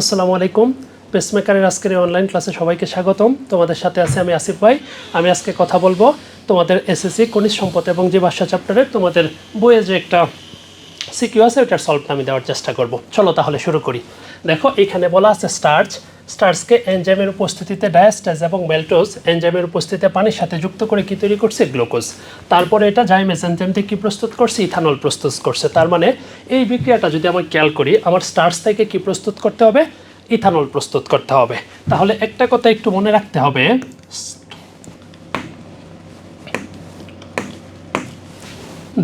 আসসালামু আলাইকুম। পেসমেকারের আজকের অনলাইন ক্লাসে সবাইকে স্বাগতম। তোমাদের সাথে আছে আমি আসিফ ভাই। আমি আজকে কথা বলব তোমাদের এসএসসি খনিজ সম্পদ এবং যে ভাষা চ্যাপ্টারের তোমাদের বইয়ে যে একটা সিকিউ আছে ওটার সলভটা আমি দেওয়ার চেষ্টা করব। চলো তাহলে শুরু করি। দেখো, এখানে বলা আছে স্টার্চ স্টার্চকে এনজাইমের উপস্থিতিতে ডায়াস্টাস এবং মেল্টোজ এনজাইমের উপস্থিতিতে পানির সাথে যুক্ত করে কি তৈরি করছে? গ্লুকোজ তারপরে এটা জাইমেস এনজাইম থেকে কি প্রস্তুত করছে? ইথানল প্রস্তুত করছে। তার মানে এই বিক্রিয়াটা যদি আমি খেয়াল করি, আমার স্টার্চ থেকে কি প্রস্তুত করতে হবে? ইথানল প্রস্তুত করতে হবে। তাহলে একটা কথা একটু মনে রাখতে হবে।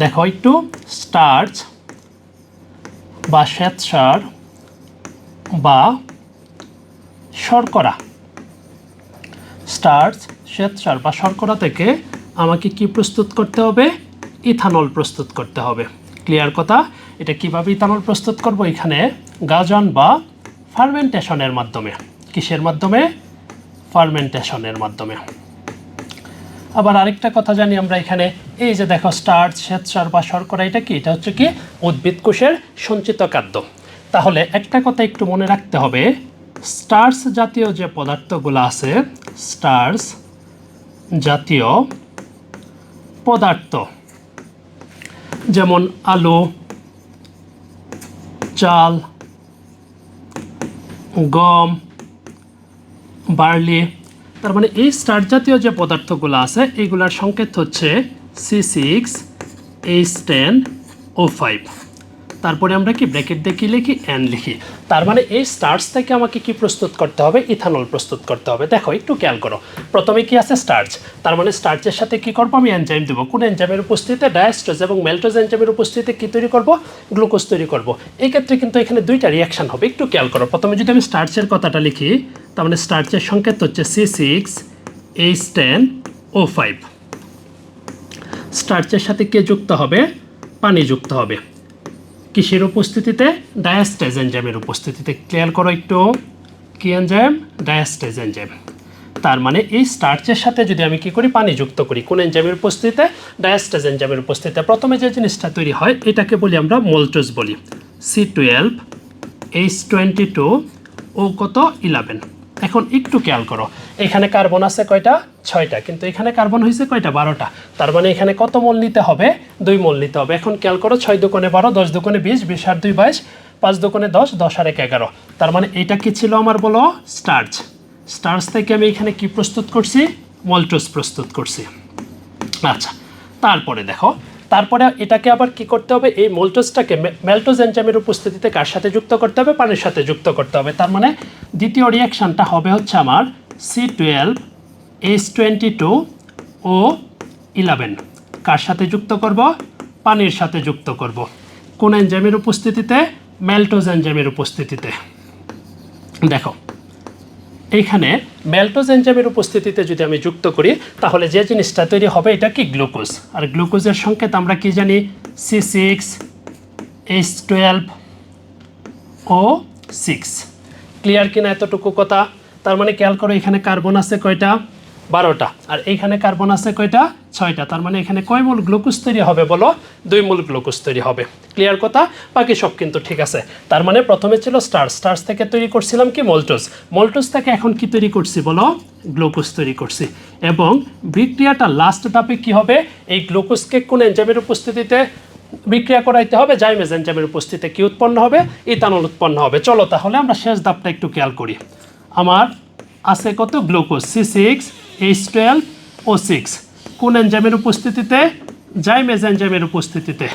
দেখো একটু স্টার্চ বা শ্বেতসার বা শর্করা। স্টার্চ শ্বেতসার বা শর্করা থেকে আমাকে কি প্রস্তুত করতে হবে? ইথানল প্রস্তুত করতে হবে। ক্লিয়ার কথা? এটা কীভাবে ইথানল প্রস্তুত করব এখানে? গাজন বা ফার্মেন্টেশনের মাধ্যমে। কিসের মাধ্যমে? ফার্মেন্টেশনের মাধ্যমে। আবার আরেকটা কথা জানি আমরা এখানে। এই যে দেখো স্টার্চ শ্বেতসার বা শর্করা, এটা কি? এটা হচ্ছে কি? উদ্ভিদ কোষের সঞ্চিত খাদ্য। তাহলে একটা কথা একটু মনে রাখতে হবে। স্টার্চ জাতীয় যে পদার্থগুলো আছে স্টার্চ জাতীয় পদার্থ, যেমন আলু, চাল, গম, বার্লি, তার মানে এই স্টার জাতীয় যে পদার্থগুলো আছে এইগুলার সংকেত হচ্ছে C six H ten O five. তারপরে আমরা কি ব্র্যাকেট দিয়ে কি লিখি? অ্যান লিখি। তার মানে এই স্টার্চ থেকে আমাকে কি প্রস্তুত করতে হবে? ইথানল প্রস্তুত করতে হবে। দেখো, একটু খেয়াল করো। প্রথমে কি আছে? স্টার্চ তার মানে স্টার্চের সাথে কি করব? আমি এনজাইম দেবো। কোন এনজাইমের উপস্থিতিতে ডায়াস্ট্রোজ এবং মেল্টোজ এনজাইমের উপস্থিতিতে কী তৈরি করব? গ্লুকোজ তৈরি করব। এই ক্ষেত্রে কিন্তু এখানে দুইটা রিয়াকশান হবে। একটু খেয়াল করো। প্রথমে যদি আমি স্টার্চের কথাটা লিখি, তার মানে স্টার্চের সংকেত হচ্ছে C six H ten O five স্টার্চের সাথে কে যুক্ত হবে? পানি যুক্ত হবে। কিসের উপস্থিতিতে? ডায়াস্টেজ এনজাইমের উপস্থিতিতে। ক্লিয়ার করো একটু। কি এনজাইম ডায়াস্টেজ এনজাইম তার মানে এই স্টার্চের সাথে যদি আমি কি করি পানি যুক্ত করি, কোন এনজাইমের উপস্থিতিতে? ডায়াস্টেজ এনজাইমের উপস্থিতিতে। প্রথমে যে জিনিসটা তৈরি হয়, এটাকে বলি আমরা মোলটোজ বলি। C twelve H twenty two O কত? ইলেভেন এখন একটু খেয়াল করো। এখানে কার্বন আছে কয়টা? ছয়টা। কিন্তু এখানে কার্বন হয়েছে কয়টা? বারোটা। তার মানে এখানে কত মোল নিতে হবে? দুই মোল নিতে হবে। এখন খেয়াল করো, ছয় দোকানে বারো, দশ দোকানে বিশ বিশ আর দুই বাইশ, পাঁচ দোকানে দশ দশ আর এক এগারো। তার মানে এইটা কি ছিল আমার বলো? স্টার্চ। স্টার্চ থেকে আমি এখানে কি প্রস্তুত করছি? মল্টোস প্রস্তুত করছি। আচ্ছা তারপরে দেখো তারপরে এটাকে আবার কি করতে হবে? এই মোল্টোসটাকে মেল্টোজ এনজামের উপস্থিতিতে কার সাথে যুক্ত করতে হবে? পানির সাথে যুক্ত করতে হবে। তার মানে দ্বিতীয় রিয়াকশানটা হবে হচ্ছে আমার C twelve H twenty two O eleven কার সাথে যুক্ত করব? পানির সাথে যুক্ত করব। কোন এনজামের উপস্থিতিতে? মেল্টোজ এনজামের উপস্থিতিতে। দেখো, এইখানে মেল্টোজ এনজামের উপস্থিতিতে যদি আমি যুক্ত করি, তাহলে যে জিনিসটা তৈরি হবে এটা কি? গ্লুকোজ। আর গ্লুকোজের সংকেত আমরা কি জানি? C six, H twelve, O six. Clear কিনা এতটুকু কথা? তার মানে খেয়াল করো, এখানে কার্বন আছে কয়টা? বারোটা। আর এইখানে কার্বন আছে কয়টা? ছয়টা। তার মানে এখানে কয় মূল গ্লুকোজ তৈরি হবে বলো? দুই মূল গ্লুকোজ তৈরি হবে। ক্লিয়ার কথা, বাকি সব কিন্তু ঠিক আছে। তার মানে প্রথমে ছিল স্টার স্টার্স থেকে তৈরি করছিলাম কি মল্টোজ মল্টোজ থেকে এখন কি তৈরি করছি বলো? গ্লুকোজ তৈরি করছি। এবং বিক্রিয়াটা লাস্ট ধাপে কি হবে? এই গ্লুকোজকে কোন এনজামের উপস্থিতিতে বিক্রিয়া করাইতে হবে? জাইমেজ এনজামের উপস্থিতিতে কি উৎপন্ন হবে? ইথানল উৎপন্ন হবে। চলো তাহলে আমরা শেষ ধাপটা একটু খেয়াল করি। আমার আছে কত? Glucose. C six H twelve O six কোন এনজামের উপস্থিতিতে? জাইমেজ এনজামের উপস্থিতিতে।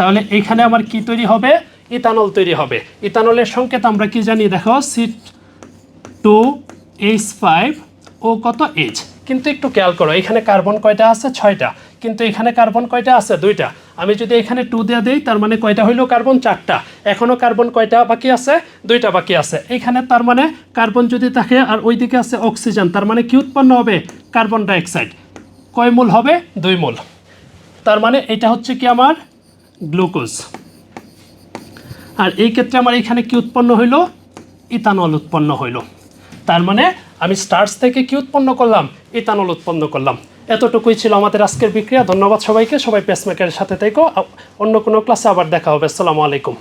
তাহলে এইখানে আমার কি তৈরি হবে? ইথানল তৈরি হবে। ইথানলের সংকেত আমরা কি জানি? দেখো C two H five O কত এইচ কিন্তু একটু খেয়াল করো, এখানে কার্বন কয়টা আছে? ছয়টা। কিন্তু এখানে কার্বন কয়টা আছে? দুইটা। আমি যদি এখানে টু দেওয়া দিই, তার মানে কয়টা হইল? কার্বন চারটা। এখনও কার্বন কয়টা বাকি আছে? দুইটা বাকি আছে। এখানে তার মানে কার্বন যদি থাকে আর ওইদিকে আছে অক্সিজেন, তার মানে কি উৎপন্ন হবে? Carbon dioxide. কয় মূল হবে? দুই মূল। তার মানে এটা হচ্ছে কি আমার? গ্লুকোজ। আর এই ক্ষেত্রে আমার এখানে কি উৎপন্ন হইল? ইথানল উৎপন্ন হইল। তার মানে আমি স্টার্স থেকে কি উৎপন্ন করলাম? ইথানল উৎপন্ন করলাম। এতটুকুই ছিল আমাদের আজকের বিক্রিয়া। ধন্যবাদ সবাইকে। সবাই পেসমেকারের সাথে থেকো। অন্য কোনো ক্লাসে আবার দেখা হবে। আসসালামু আলাইকুম।